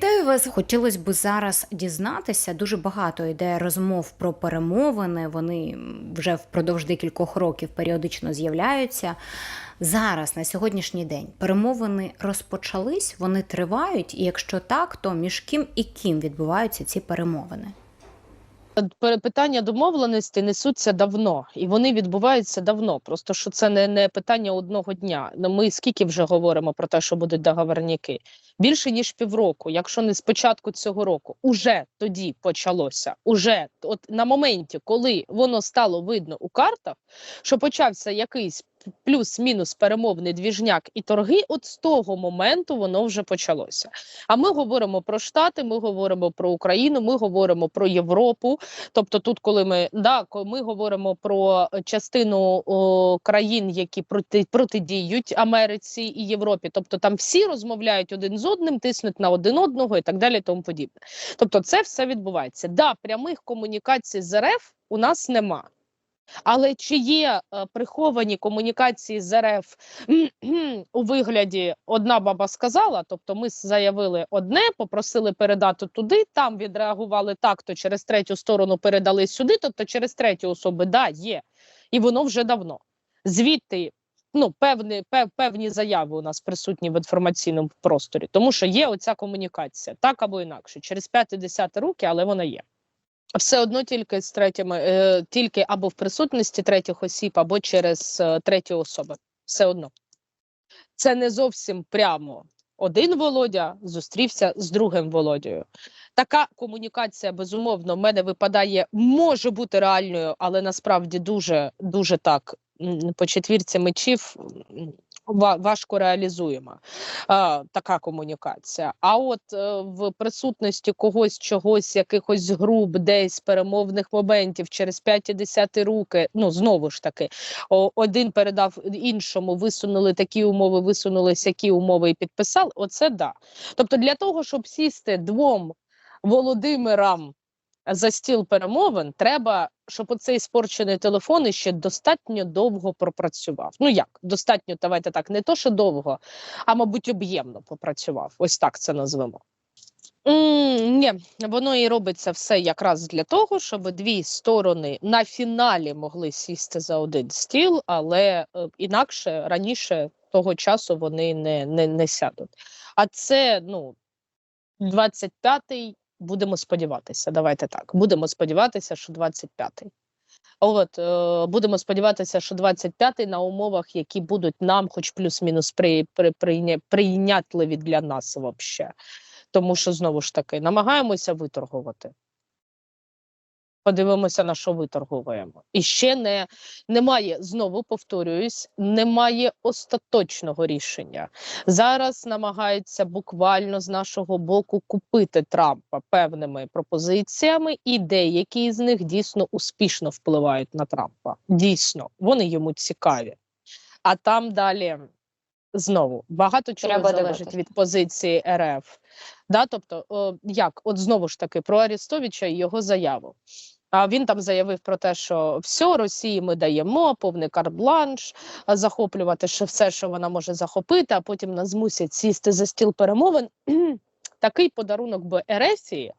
Вітаю вас! Хотілося б зараз дізнатися. Дуже багато йде розмов про перемовини. Вони вже впродовж декількох років періодично з'являються. Зараз, на сьогоднішній день, перемовини розпочались, вони тривають. І якщо так, то між ким і ким відбуваються ці перемовини? Питання домовленості несуться давно, і вони відбуваються давно. Просто що це не, не питання одного дня. Ну, Ми скільки вже говоримо про те, що будуть договорняки? Більше ніж півроку, якщо не з початку цього року, уже тоді почалося. Уже от на моменті, коли воно стало видно у картах, що почався якийсь плюс-мінус перемовний двіжняк і торги, от з того моменту воно вже почалося. А ми говоримо про Штати, ми говоримо про Україну, ми говоримо про Європу. Тобто, тут, коли ми да, ми говоримо про частину о, країн, які проти протидіють Америці і Європі, тобто там всі розмовляють один з одним, тиснуть на один одного і так далі, тому подібне. Тобто, це все відбувається. Да, прямих комунікацій з РФ у нас нема. Але чи є е, приховані комунікації з РФ у вигляді одна баба сказала, тобто ми заявили одне, попросили передати туди, там відреагували так, то через третю сторону передали сюди, тобто через третю особи, да, є. І воно вже давно. Звідти ну, певні, пев, певні заяви у нас присутні в інформаційному просторі, тому що є оця комунікація, так або інакше, через 5-10 роки, але вона є. Все одно тільки з третіми, е, тільки або в присутності третіх осіб, або через е, треті особи. Все одно. Це не зовсім прямо. Один Володя зустрівся з другим Володєю. Така комунікація, безумовно, в мене випадає, може бути реальною, але насправді дуже, дуже так по четвірці мечів важко реалізуємо а, така комунікація. А от е, в присутності когось, чогось, якихось груп, десь перемовних моментів через 5-10 руки, ну знову ж таки, один передав іншому, висунули такі умови, висунули сякі умови і підписали. Оце да. Тобто, для того, щоб сісти двом Володимирам за стіл перемовин, треба, щоб оцей спорчений телефон іще достатньо довго пропрацював. Ну як достатньо, давайте так, не то, що довго, а мабуть, об'ємно попрацював. Ось так це назвемо. Ні, воно і робиться все якраз для того, щоб дві сторони на фіналі могли сісти за один стіл, але е, інакше раніше того часу вони не, не, не сядуть. А це ну 25-й, будемо сподіватися. Давайте так. Будемо сподіватися, що 25-й. От е, будемо сподіватися, що 25-й на умовах, які будуть нам, хоч плюс-мінус при, при, прийня- прийнятливі для нас вообще. Тому що знову ж таки намагаємося виторгувати. Подивимося, на що виторгуємо. І ще не немає, знову повторююсь, немає остаточного рішення. Зараз намагаються буквально з нашого боку купити Трампа певними пропозиціями, і деякі з них дійсно успішно впливають на Трампа. Дійсно, вони йому цікаві. А там далі знову багато чого Треба залежить дивитися. від позиції РФ. Да, тобто, о, як от знову ж таки про Арестовича і його заяву. А він там заявив про те, що все Росії ми даємо, повний карт-бланш, захоплювати ще все, що вона може захопити, а потім нас змусять сісти за стіл перемовин. Такий подарунок би Ерефії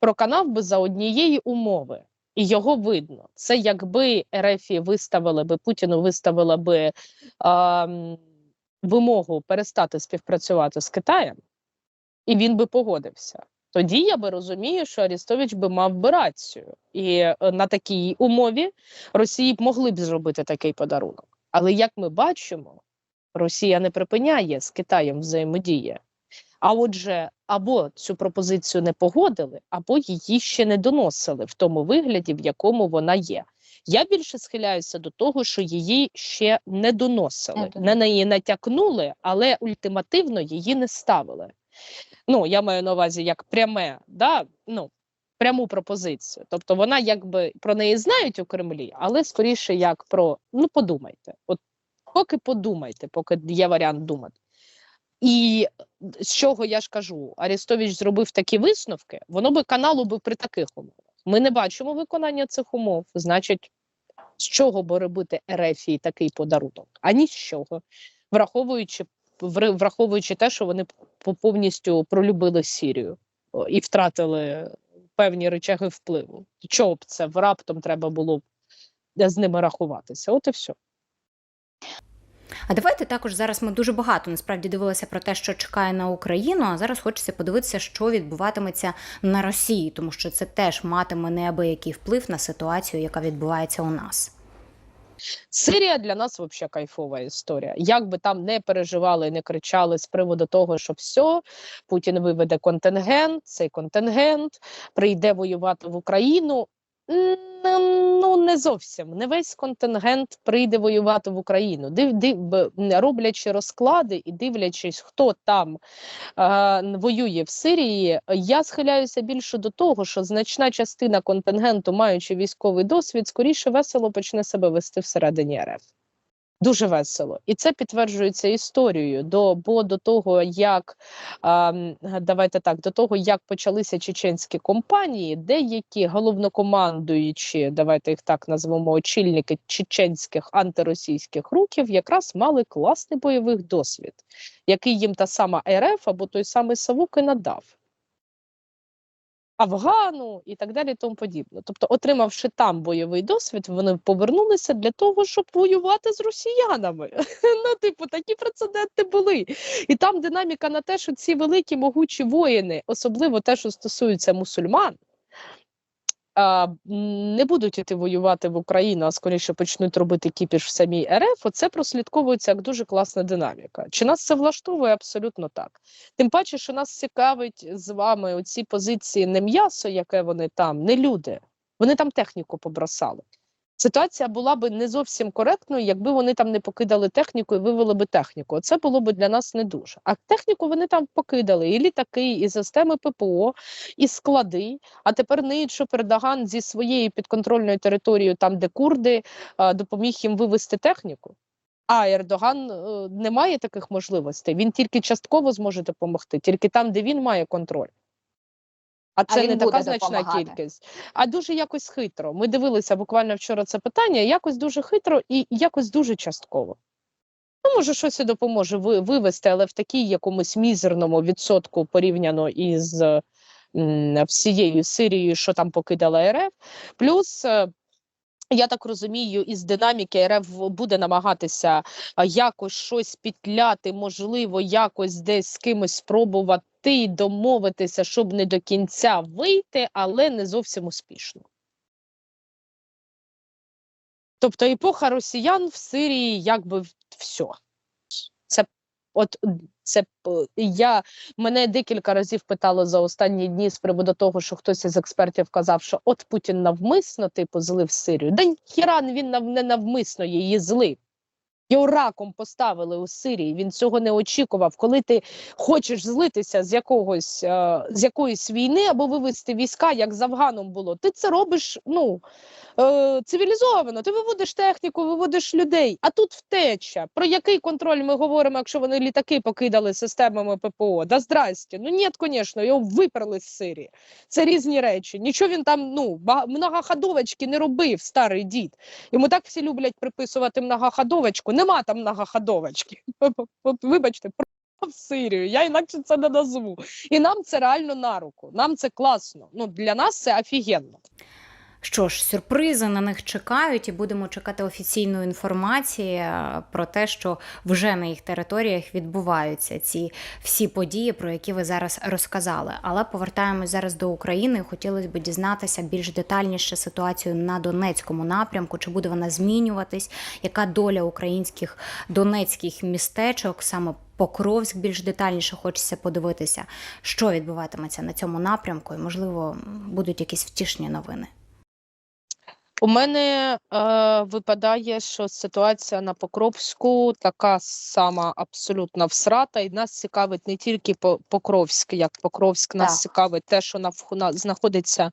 проканав би за однієї умови. І його видно. Це якби Ерефії виставили би Путіну виставила би м, вимогу перестати співпрацювати з Китаєм, і він би погодився. Тоді я би розумію, що Арістович би мав би рацію, і е, на такій умові Росії б могли б зробити такий подарунок. Але як ми бачимо, Росія не припиняє з Китаєм взаємодія. А отже, або цю пропозицію не погодили, або її ще не доносили в тому вигляді, в якому вона є. Я більше схиляюся до того, що її ще не доносили, на її натякнули, але ультимативно її не ставили. Ну, я маю на увазі як пряме, да? ну, пряму пропозицію. Тобто вона якби про неї знають у Кремлі, але скоріше як про ну подумайте. От поки подумайте, поки є варіант думати. І з чого я ж кажу, Арестович зробив такі висновки, воно би каналу би при таких умовах. Ми не бачимо виконання цих умов. Значить, з чого би робити Ерефії такий подарунок? Ані з чого, враховуючи враховуючи те, що вони по- повністю пролюбили Сірію і втратили певні речаги впливу. Чого б це раптом треба було з ними рахуватися? От і все. А давайте також зараз ми дуже багато насправді дивилися про те, що чекає на Україну. А зараз хочеться подивитися, що відбуватиметься на Росії, тому що це теж матиме неабиякий вплив на ситуацію, яка відбувається у нас. Сирія для нас взагалі кайфова історія. Як би там не переживали, не кричали з приводу того, що все, Путін виведе контингент, цей контингент прийде воювати в Україну. Ну, не зовсім не весь контингент прийде воювати в Україну. Див, див, роблячи розклади і дивлячись, хто там е, воює в Сирії, я схиляюся більше до того, що значна частина контингенту, маючи військовий досвід, скоріше весело почне себе вести всередині РФ. Дуже весело, і це підтверджується історією. До бо до того, як давайте так, до того як почалися чеченські компанії, деякі головнокомандуючі, давайте їх так назвемо, очільники чеченських антиросійських рухів, якраз мали класний бойовий досвід, який їм та сама РФ або той самий Савук і надав. Афгану і так далі, тому подібне. Тобто, отримавши там бойовий досвід, вони повернулися для того, щоб воювати з росіянами. Ну, типу, такі прецеденти були. І там динаміка на те, що ці великі могучі воїни, особливо те, що стосується мусульман, не будуть іти воювати в Україну, а скоріше почнуть робити кіпіш в самій РФ. Оце прослідковується як дуже класна динаміка. Чи нас це влаштовує? Абсолютно так. Тим паче, що нас цікавить з вами оці позиції не м'ясо, яке вони там, не люди. Вони там техніку побросали. Ситуація була б не зовсім коректною, якби вони там не покидали техніку і вивели би техніку. Це було б для нас не дуже. А техніку вони там покидали і літаки, і системи ППО, і склади. А тепер ниють, що зі своєю підконтрольною територією, там де курди, допоміг їм вивести техніку. А Ердоган е, не має таких можливостей. Він тільки частково зможе допомогти, тільки там, де він має контроль. А це а не така значна допомагати. кількість, а дуже якось хитро. Ми дивилися буквально вчора це питання, якось дуже хитро і якось дуже частково. Ну, може, щось і допоможе вивести, але в такій якомусь мізерному відсотку порівняно із м, всією Сирією, що там покидала РФ. Плюс. Я так розумію, із динаміки РФ буде намагатися якось щось підляти, можливо, якось десь з кимось спробувати домовитися, щоб не до кінця вийти, але не зовсім успішно. Тобто епоха росіян в Сирії якби все. Це от це я мене декілька разів питали за останні дні з приводу того, що хтось із експертів казав, що от Путін навмисно типу злив Сирію. Да ніхіра він не навмисно її злив. Його раком поставили у Сирії. Він цього не очікував. Коли ти хочеш злитися з якогось е, з якоїсь війни або вивести війська, як з Афганом було, ти це робиш ну е, цивілізовано. Ти виводиш техніку, виводиш людей. А тут втеча. Про який контроль ми говоримо, якщо вони літаки покидали системами ППО? Да здрасте. Ну ні, звісно, його виперли з Сирії. Це різні речі. Нічого він там ну бага- многоходовочки не робив, старий дід. Йому так всі люблять приписувати многоходовочку. Нема там многоходовочки. Вибачте, в Сирію. Я інакше це не назву. І нам це реально на руку. Нам це класно. Ну для нас це офігенно. Що ж, сюрпризи на них чекають, і будемо чекати офіційної інформації е, про те, що вже на їх територіях відбуваються ці всі події, про які ви зараз розказали. Але повертаємось зараз до України. Хотілося б дізнатися більш детальніше ситуацію на Донецькому напрямку, чи буде вона змінюватись, яка доля українських донецьких містечок саме. Покровськ більш детальніше хочеться подивитися, що відбуватиметься на цьому напрямку, і можливо будуть якісь втішні новини. У мене е, випадає, що ситуація на Покровську така сама абсолютно всрата, і нас цікавить не тільки По- Покровськ, як Покровськ, нас Так. цікавить те, що нав, на, знаходиться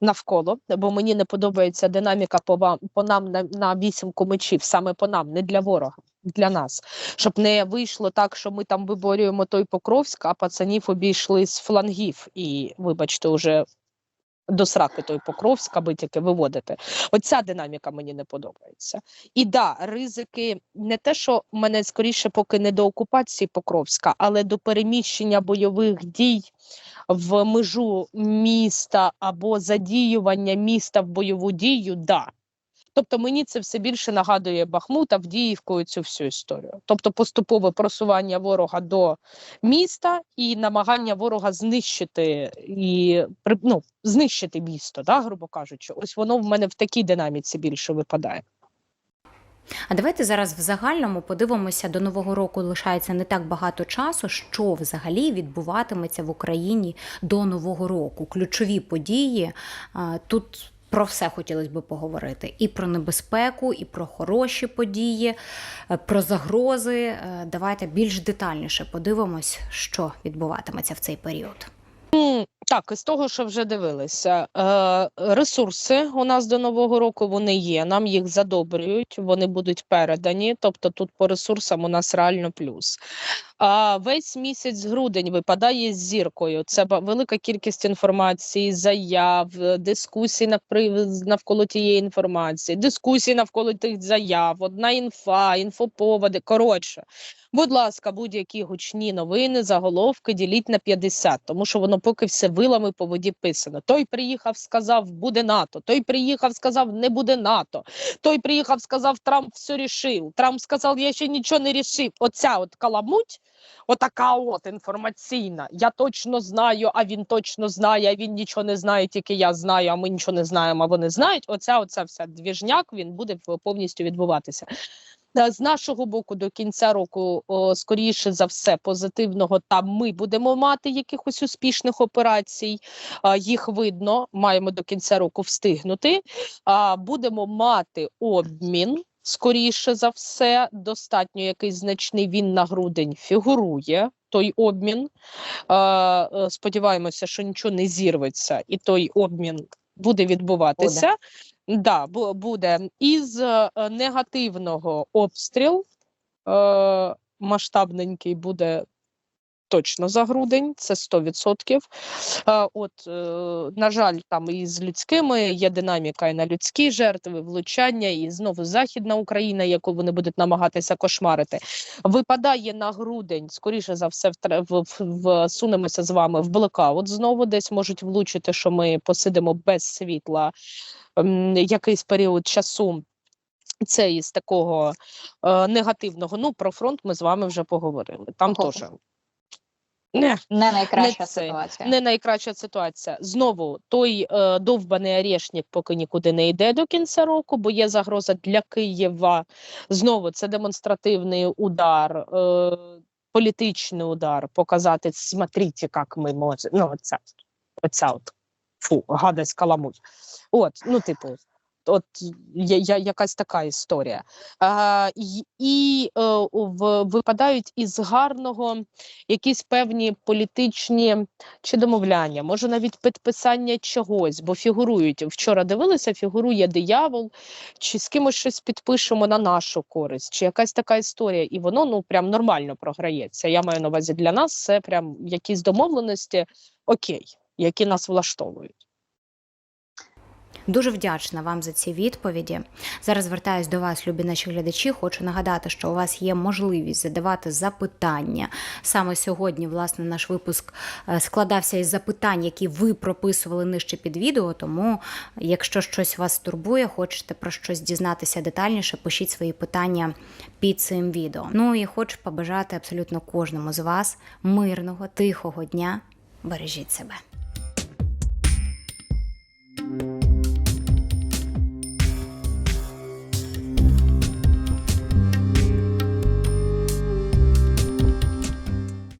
навколо, бо мені не подобається динаміка по, вам, по нам на, на вісімку мечів, саме по нам, не для ворога, для нас. Щоб не вийшло так, що ми там виборюємо той Покровськ, а пацанів обійшли з флангів. І, вибачте, уже До сраки той Покровська, аби тільки виводити. Оця динаміка мені не подобається. І да, ризики не те, що мене скоріше поки не до окупації Покровська, але до переміщення бойових дій в межу міста або задіювання міста в бойову дію, да. Тобто мені це все більше нагадує Бахмут, Авдіївку і цю всю історію. Тобто поступове просування ворога до міста і намагання ворога знищити і ну, знищити місто, да, грубо кажучи. Ось воно в мене в такій динаміці більше випадає. А давайте зараз в загальному подивимося до нового року. Лишається не так багато часу. Що взагалі відбуватиметься в Україні до нового року? Ключові події тут. Про все хотілося б поговорити: і про небезпеку, і про хороші події, е, про загрози. Е, Давайте більш детальніше подивимось, що відбуватиметься в цей період. Так, із того, що вже дивилися, е, ресурси у нас до нового року вони є. Нам їх задобрюють, вони будуть передані. Тобто, тут по ресурсам у нас реально плюс. А весь місяць грудень випадає з зіркою. Це велика кількість інформації, заяв, дискусій навколо тієї інформації, дискусій навколо тих заяв, одна інфа, інфоповоди. Коротше, будь ласка, будь-які гучні новини, заголовки діліть на 50, тому що воно поки все вилами по воді писано. Той приїхав, сказав, буде НАТО. Той приїхав, сказав, не буде НАТО. Той приїхав, сказав, Трамп все рішив. Трамп сказав, я ще нічого не рішив. Оця от каламуть, отака от інформаційна. Я точно знаю, а він точно знає, а він нічого не знає, тільки я знаю, а ми нічого не знаємо, а вони знають. Оця, оця вся двіжняк, він буде повністю відбуватися. Е, З нашого боку до кінця року, о, скоріше за все, позитивного там ми будемо мати якихось успішних операцій. А, їх видно, маємо до кінця року встигнути. А, будемо мати обмін. Скоріше за все, достатньо якийсь значний він на грудень фігурує. Той обмін. Е, сподіваємося, що нічого не зірветься, і той обмін буде відбуватися. Да, бу- буде. Із е, негативного обстріл е, масштабненький буде точно за грудень, це 100%. Е, от, е, на жаль, там і з людськими є динаміка і на людські жертви, влучання, і знову Західна Україна, яку вони будуть намагатися кошмарити. Випадає на грудень, скоріше за все, втра- в, в, в, сунемося з вами в блекаут. Знову десь можуть влучити, що ми посидимо без світла якийсь період часу. Це із такого е, негативного. Ну, про фронт ми з вами вже поговорили. Там теж не, Не найкраща Не це, ситуація. не найкраща ситуація. Знову той е, довбаний Орешник поки нікуди не йде до кінця року, бо є загроза для Києва. Знову це демонстративний удар, е, політичний удар, показати, смотрите, як ми можемо. Ну, оця, оця от фу, гадость каламуть. От, ну, типу, от я, я, якась така історія. А, і і е, в, випадають із гарного якісь певні політичні чи домовляння, може навіть підписання чогось, бо фігурують. Вчора дивилися, фігурує диявол, чи з кимось щось підпишемо на нашу користь, чи якась така історія, і воно ну прям нормально програється. Я маю на увазі для нас це прям якісь домовленості, окей, які нас влаштовують. Дуже вдячна вам за ці відповіді. Зараз звертаюсь до вас, любі наші глядачі. Хочу нагадати, що у вас є можливість задавати запитання. Саме сьогодні, власне, наш випуск е, складався із запитань, які ви прописували нижче під відео. Тому, якщо щось вас турбує, хочете про щось дізнатися детальніше, пишіть свої питання під цим відео. Ну і хочу побажати абсолютно кожному з вас мирного, тихого дня. Бережіть себе.